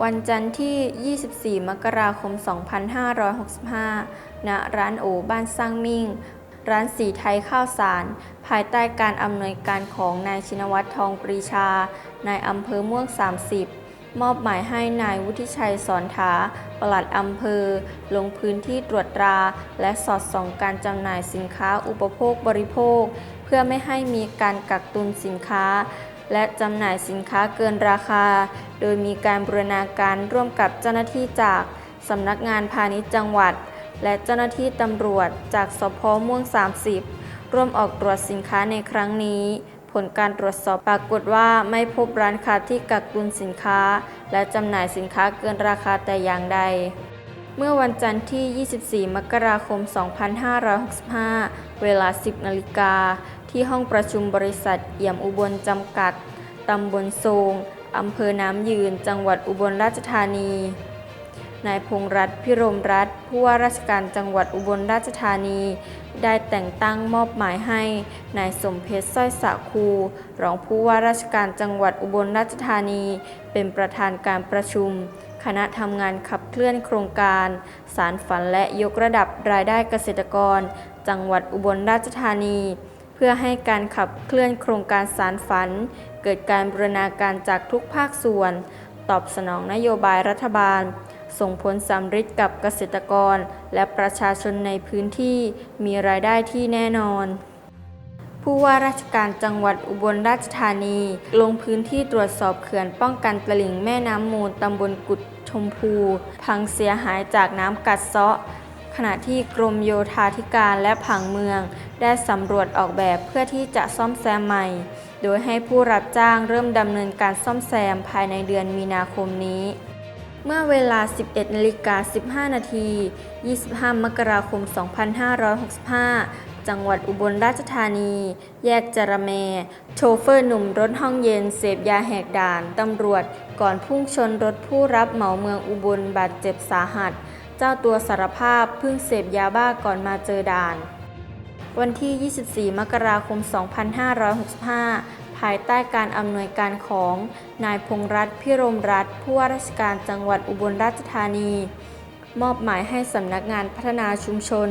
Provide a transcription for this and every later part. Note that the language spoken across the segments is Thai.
วันจันทร์ที่ 24 มกราคม 2565 ณ ร้านโอบ้านสร้างมิ่ง ร้านสีไทยข้าวสาร ภายใต้การอำนวยการของนายชินวัตรทองปรีชา นายอำเภอม่วง 30มอบหมายให้นายวุฒิชัยสอนถาปลัดอำเภอ ลงพื้นที่ตรวจตรา และสอดส่องการจำหน่ายสินค้าอุปโภคบริโภค เพื่อไม่ให้มีการกักตุนสินค้า และจำหน่ายสินค้าเกินราคา โดยมีการบูรณาการร่วมกับเจ้าหน้าที่จากสำนักงานพาณิชย์จังหวัด และเจ้าหน้าที่ตำรวจจากสพม่วง 30 ร่วมออกตรวจสินค้าในครั้งนี้ ผลการตรวจสอบปรากฏว่าไม่พบร้านค้าที่กักตุนสินค้า และจำหน่ายสินค้าเกินราคาแต่อย่างใดเมื่อวันจันทร์ที่ 24 มกราคม 2565 เวลา 10 นาฬิกา ที่ห้องประชุมบริษัทเอี่ยมอุบลจำกัด ตำบลโซงอำเภอน้ำยืน จังหวัดอุบลราชธานี นายพงษ์รัตน์พิรมรัตน์ผู้ว่าราชการจังหวัดอุบลราชธานี ได้แต่งตั้งมอบหมายให้ นายสมเพชรสร้อยสะคู รองผู้ว่าราชการจังหวัดอุบลราชธานี เป็นประธานการประชุม คณะทำงานขับเคลื่อนโครงการ สารฝันและยกระดับรายได้เกษตรกร จังหวัดอุบลราชธานี พื่อให้การขับเคลื่อนโครงการสารฝัน เกิดการบรณาการจากทุกภาคส่วน ตอบสนองนโยบายรัฐบาล ส่งผลสำฤทธิ์กับเกษตรกร และประชาชนในพื้นที่มีรายได้ที่แน่นอนผู้ว่าราชการจังหวัดอุบลราชธานี ลงพื้นที่ตรวจสอบเขื่อนป้องกันตลิ่งแม่น้ำมูลตำบลกุดชมพู พังเสียหายจากน้ำกัดเซาะ ขณะที่กรมโยธาธิการและผังเมือง ได้สำรวจออกแบบเพื่อที่จะซ่อมแซมใหม่ โดยให้ผู้รับจ้างเริ่มดำเนินการซ่อมแซมภายในเดือนมีนาคมนี้ เมื่อเวลา 11นาฬิกา15 นาที 25 มกราคม 2565จังหวัดอุบลราชธานี แยกจระเม โชเฟอร์หนุ่มรถห้องเย็นเสพยาแหกด่าน ตำรวจ ก่อนพุ่งชนรถผู้รับเหมาเมืองอุบลบาดเจ็บสาหัส จ้าตัวสารภาพเพิ่งเสพยาบ้าก่อนมาเจอด่าน วันที่ 24 มกราคม 2565 ภายใต้การอำนวยการของนายพงษ์รัตน์พิรมรัตน์ผู้ว่าราชการจังหวัดอุบลราชธานี มอบหมายให้สำนักงานพัฒนาชุมชน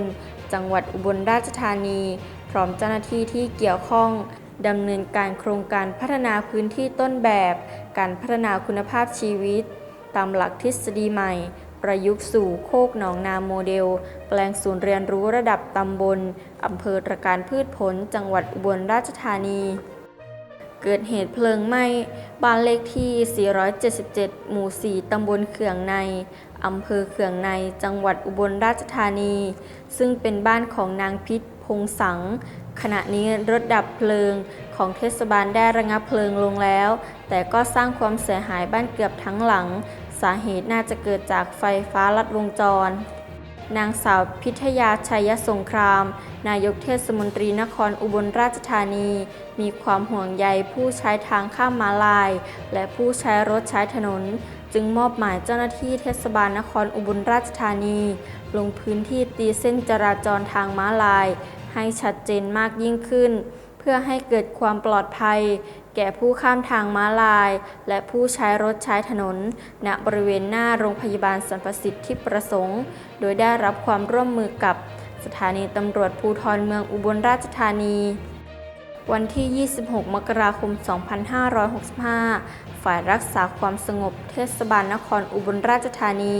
จังหวัดอุบลราชธานี พร้อมเจ้าหน้าที่ที่เกี่ยวข้องดำเนินการโครงการพัฒนาพื้นที่ต้นแบบ การพัฒนาคุณภาพชีวิต ตามหลักทฤษฎีใหม่ ประยุกต์สู่โคกหนองนาโมเดล แปลงศูนย์เรียนรู้ระดับตำบลอำเภอตระการพืชผล จังหวัดอุบลราชธานี เกิดเหตุเพลิงไหม้ บ้านเลขที่ 477 หมู่ 4 ตำบลเขื่องใน อำเภอเขื่องใน จังหวัดอุบลราชธานี ซึ่งเป็นบ้านของนางพิษพงสัง ขณะนี้รถดับเพลิงของเทศบาลได้ระงับเพลิงลงแล้ว แต่ก็สร้างความเสียหายบ้านเกือบทั้งหลัง สาเหตุน่าจะเกิดจากไฟฟ้าลัดวงจร นางสาวพิทยาชัยสงคราม นายกเทศมนตรีนครอุบลราชธานี มีความห่วงใยผู้ใช้ทางข้ามม้าลาย และผู้ใช้รถใช้ถนน จึงมอบหมายเจ้าหน้าที่เทศบาลนครอุบลราชธานี ลงพื้นที่ตีเส้นจราจรทางม้าลาย ให้ชัดเจนมากยิ่งขึ้น เพื่อให้เกิดความปลอดภัย แก่ผู้ข้ามทางม้าลาย และผู้ใช้รถใช้ถนน ณบริเวณหน้าโรงพยาบาลสรรพสิทธิประสงค์ โดยได้รับความร่วมมือกับสถานีตำรวจภูธรเมืองอุบลราชธานี วันที่ 26 มกราคม 2565 ฝ่ายรักษาความสงบเทศบาลนครอุบลราชธานี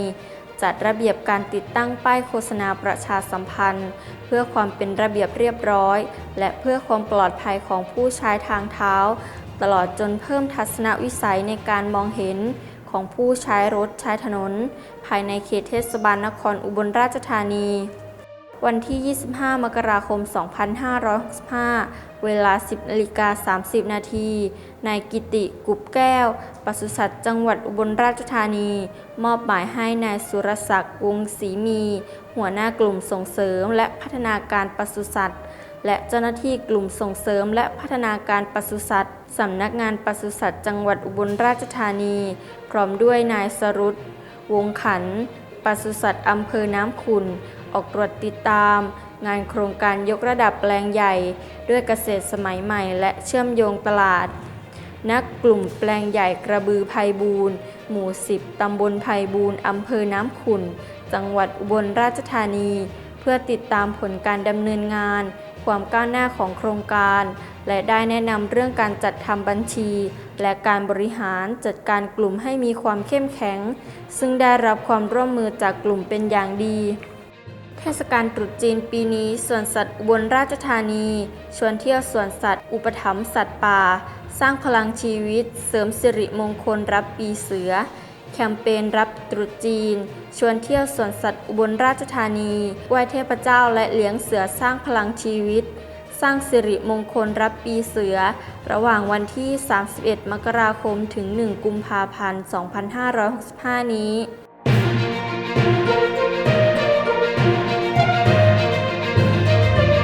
จัดระเบียบการติดตั้งป้ายโฆษณาประชาสัมพันธ์ เพื่อความเป็นระเบียบเรียบร้อย และเพื่อความปลอดภัยของผู้ใช้ทางเท้า ตลอดจนเพิ่มทัศนวิสัยในการมองเห็นของผู้ใช้รถใช้ถนน ภายในเขตเทศบาลนครอุบลราชธานี วันที่ 25 มกราคม 2565 เวลา 10นาฬิกา30 นาที นายกิติกุบแก้ว ปศุสัตว์จังหวัดอุบลราชธานี มอบหมายให้นายสุรศักดิ์วงศรีมี หัวหน้ากลุ่มส่งเสริมและพัฒนาการปศุสัตว์ และเจ้าหน้าที่กลุ่มส่งเสริมและพัฒนาการปศุสัตว์สำนักงานปศุสัตว์จังหวัดอุบลราชธานี พร้อมด้วยนายสรุตวงขันปศุสัตว์อำเภอน้ำขุน ออกตรวจติดตาม งานโครงการยกระดับแปลงใหญ่ ด้วยเกษตรสมัยใหม่ และเชื่อมโยงตลาด นักกลุ่มแปลงใหญ่กระบือภัยบูรณ์หมู่ 10 ตำบลไผ่บูรณ์อำเภอน้ำขุ่น จังหวัดอุบลราชธานี เพื่อติดตามผลการดำเนินงาน ความก้าวหน้าของโครงการ และได้แนะนำเรื่องการจัดทำบัญชี และการบริหารจัดการกลุ่มให้มีความเข้มแข็ง ซึ่งได้รับความร่วมมือจากกลุ่มเป็นอย่างดี เทศกาลตรุษจีนปีนี้สวนสัตว์อุบลราชธานี ชวนเที่ยวสวนสัตว์ อุปถัมภ์สัตว์ป่า สร้างพลังชีวิต เสริมสิริมงคลรับปีเสือ แคมเปญรับตรุษจีน ชวนเที่ยวสวนสัตว์อุบลราชธานีไหว้เทพเจ้าและเลี้ยงเสือสร้างพลังชีวิต สร้างสิริมงคลรับปีเสือ ระหว่างวันที่ 31 มกราคมถึง 1 กุมภาพันธ์ 2565 นี้